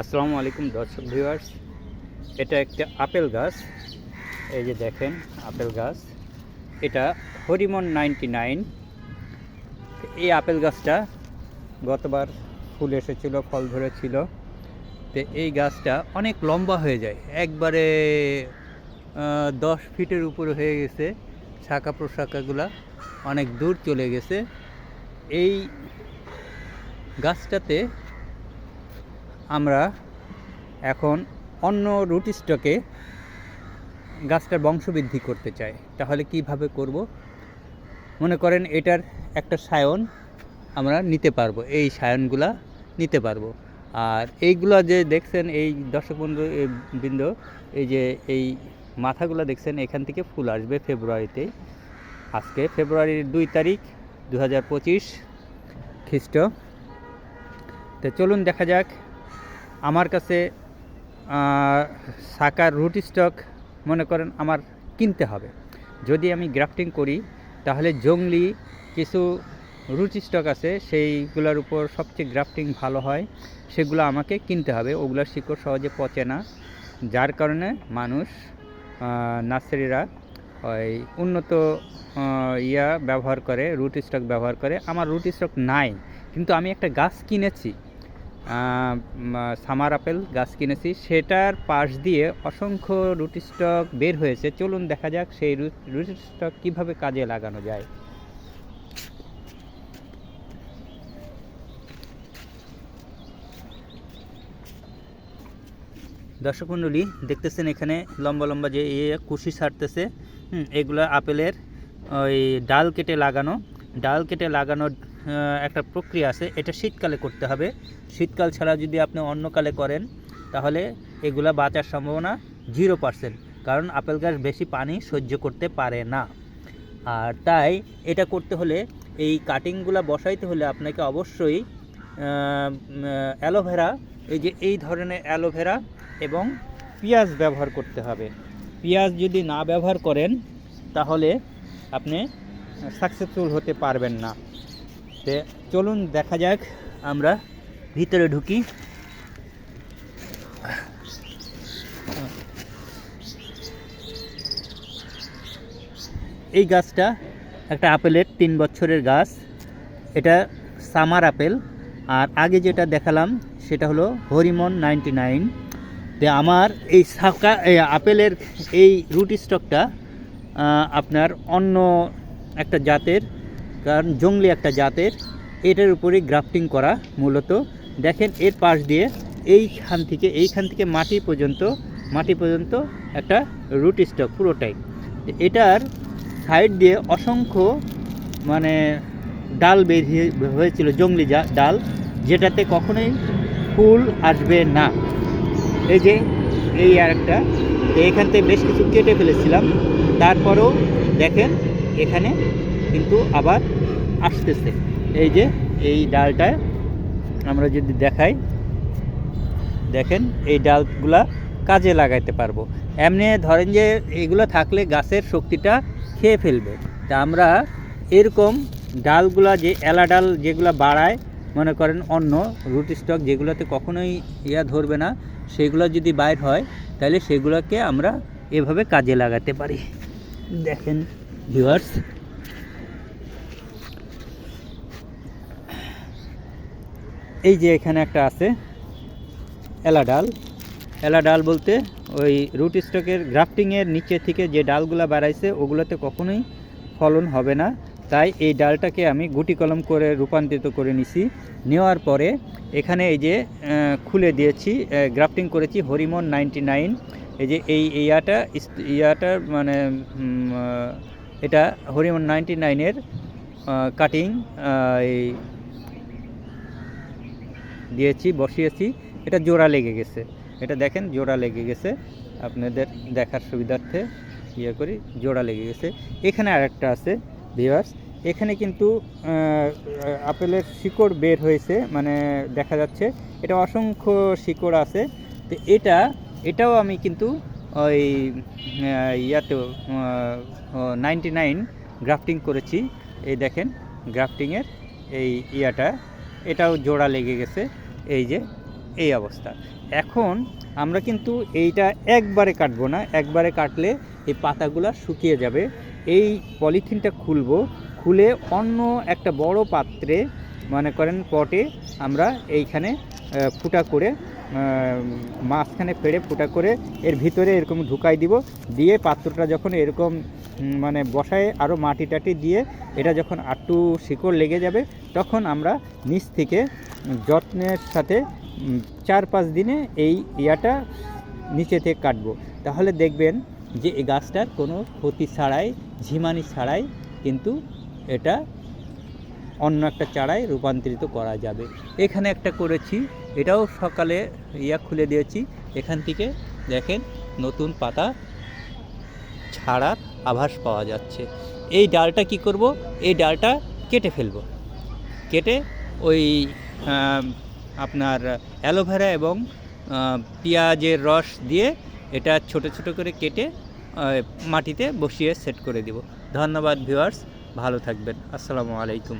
আসসালামু আলাইকুম দর্শক ভিউয়ার্স। এটা একটা আপেল গাছ। এই যে দেখেন, আপেল গাছ। এটা হরিমন নাইনটি নাইন। এই আপেল গাছটা গতবার ফুল এসেছিল, ফল ধরেছিল। তো এই গাছটা অনেক লম্বা হয়ে যায়। একবারে দশ ফিটের উপরে হয়ে গেছে। শাখা প্রশাখাগুলা অনেক দূর চলে গেছে। এই গাছটাতে আমরা এখন অন্য রুট স্টকে গাছটার বংশবৃদ্ধি করতে চাই। তাহলে কীভাবে করব? মনে করেন এটার একটা সায়ন আমরা নিতে পারব, এই সায়নগুলা নিতে পারব। আর এইগুলা যে দেখছেন, এই দর্শক বন্ধু বৃন্দ, এই যে এই মাথাগুলো দেখছেন, এখান থেকে ফুল আসবে ফেব্রুয়ারিতে। আজকে ফেব্রুয়ারির দুই তারিখ দু হাজার পঁচিশ খ্রিস্ট। তো চলুন দেখা যাক আমার কাছে সাকার রুট স্টক মনে করেন আমার কিনতে হবে। যদি আমি গ্রাফটিং করি, তাহলে জংলি কিছু রুট স্টক আছে, সেইগুলোর উপর সবচেয়ে গ্রাফটিং ভালো হয়, সেগুলো আমাকে কিনতে হবে। ওগুলোর শিকড় সহজে পচে না, যার কারণে মানুষ নার্সারিরা ওই উন্নত ইয়া ব্যবহার করে, রুট স্টক ব্যবহার করে। আমার রুট স্টক নাই, কিন্তু আমি একটা গাছ কিনেছি। সামার আপেল গাছ কিনেছি। সেটার পাশ দিয়ে অসংখ্য রুটি স্টক বের হয়েছে। চলুন দেখা যাক সেই রুট স্টক কীভাবে কাজে লাগানো যায়। দর্শক মণ্ডলী, দেখতেছেন এখানে লম্বা লম্বা যে ইয়ে কুশি ছাড়তেছে এগুলো আপেলের ওই ডাল কেটে লাগানো। ডাল কেটে লাগানোর একটা প্রক্রিয়া আছে, এটা শীতকালে করতে হবে। শীতকাল ছাড়া যদি আপনি অন্য কালে করেন, তাহলে এগুলা বাঁচার সম্ভাবনা জিরো পার্সেন্ট কারণ আপেল গাছ বেশি পানি সহ্য করতে পারে না। আর তাই এটা করতে হলে এই কাটিংগুলো বসাইতে হলে আপনাকে অবশ্যই অ্যালোভেরা, এই যে এই ধরনের অ্যালোভেরা এবং পেঁয়াজ ব্যবহার করতে হবে। পেঁয়াজ যদি না ব্যবহার করেন, তাহলে আপনি সাকসেসফুল হতে পারবেন না। তে চলুন দেখা যাক, আমরা ভিতরে ঢুকি। এই গাছটা একটা আপেলের তিন বছরের গাছ। এটা সামার আপেল। আর আগে যেটা দেখালাম, সেটা হলো হরিমন নাইনটি নাইন। তো আমার এই সাকা আপেলের এই রুট স্টকটা আপনার অন্য একটা জাতের কারণ জঙ্গলি একটা জাতের, এটার উপরে গ্রাফটিং করা মূলত। দেখেন এর পাশ দিয়ে এইখান থেকে এইখান থেকে মাটি পর্যন্ত মাটি পর্যন্ত একটা রুট স্টক পুরোটাই। এটার সাইড দিয়ে অসংখ্য মানে ডাল বেরিয়ে হয়েছিল, জঙ্গলি ডাল, যেটাতে কখনোই ফুল আসবে না। এই যে, এই আর একটা, এখান থেকে বেশ কিছু কেটে ফেলেছিলাম। তারপরেও দেখেন, এখানে কিন্তু আবার আসতেছে। এই যে, এই ডালটা আমরা যদি দেখাই, দেখেন এই ডালগুলা কাজে লাগাইতে পারব। এমনি ধরেন যে, এগুলো থাকলে গাছের শক্তিটা খেয়ে ফেলবে। তা আমরা এরকম ডালগুলা যে, এলা ডাল যেগুলো বাড়ায়, মনে করেন অন্য রুট স্টক যেগুলোতে কখনোই ইয়া ধরবে না, সেগুলো যদি বাইর হয়, তাহলে সেগুলোকে আমরা এভাবে কাজে লাগাতে পারি। দেখেন, ভিউয়ার্স এই যে এখানে একটা আছে এলা ডাল। এলা ডাল বলতে ওই রুট স্টকের গ্রাফটিংয়ের নিচে থেকে যে ডালগুলো বাড়াইছে, ওগুলোতে কখনোই ফলন হবে না। তাই এই ডালটাকে আমি গুটি কলম করে রূপান্তরিত করে নিছি। নেওয়ার পরে এখানে এই যে খুলে দিয়েছি গ্রাফটিং করেছি হরিমন নাইনটি নাইন। এই যে এই ইয়াটা ইয়াটার মানে এটা হরিমন নাইনটি নাইনের কাটিং এই দিয়েছি, বসিয়েছি, এটা জোড়া লেগে গেছে। এটা দেখেন, জোড়া লেগে গেছে। আপনাদের দেখার সুবিধার্থে ইয়ে করি, জোড়া লেগে গেছে। এখানে আরেকটা আছে ভিউয়ার্স এখানে কিন্তু আপেলের শিকড় বের হয়েছে মানে দেখা যাচ্ছে, এটা অসংখ্য শিকড় আছে। তো এটা, এটাও আমি কিন্তু ওই ইয়াতেও নাইনটি নাইন গ্রাফটিং করেছি। এই দেখেন, গ্রাফটিংয়ের এই ইয়াটা, এটাও জোড়া লেগে গেছে। এই যে, এই অবস্থা। এখন আমরা কিন্তু এইটা একবারে কাটবো না, একবারে কাটলে এই পাতাগুলো শুকিয়ে যাবে। এই পলিথিনটা খুলবো, খুলে অন্য একটা বড় পাত্রে, মনে করেন পটে আমরা এইখানে ফুটা করে মাঝখানে ফেড়ে ফুটা করে এর ভিতরে এরকম ঢুকাই দিব। দিয়ে পাত্রটা যখন এরকম মানে বসায় আরও মাটি টাটি দিয়ে এটা যখন আটটু শিকড় লেগে যাবে, তখন আমরা নিচ থেকে যত্নের সাথে চার পাঁচ দিনে এই ইয়াটা নিচে থেকে কাটবো। তাহলে দেখবেন যে এই গাছটার কোনো ক্ষতি ছাড়াই, ঝিমানি ছাড়াই কিন্তু এটা অন্য একটা চারায় রূপান্তরিত করা যাবে। এখানে একটা করেছি, এটাও সকালে ইয়া খুলে দিয়েছি। এখান থেকে দেখেন নতুন পাতা ছাড়ার আভাস পাওয়া যাচ্ছে। এই ডালটা কি করব? এই ডালটা কেটে ফেলব। কেটে ওই আপনার অ্যালোভেরা এবং পেঁয়াজের রস দিয়ে এটা ছোট ছোট করে কেটে মাটিতে বসিয়ে সেট করে দিব। ধন্যবাদ ভিউয়ার্স, ভালো থাকবেন। আসসালামু আলাইকুম।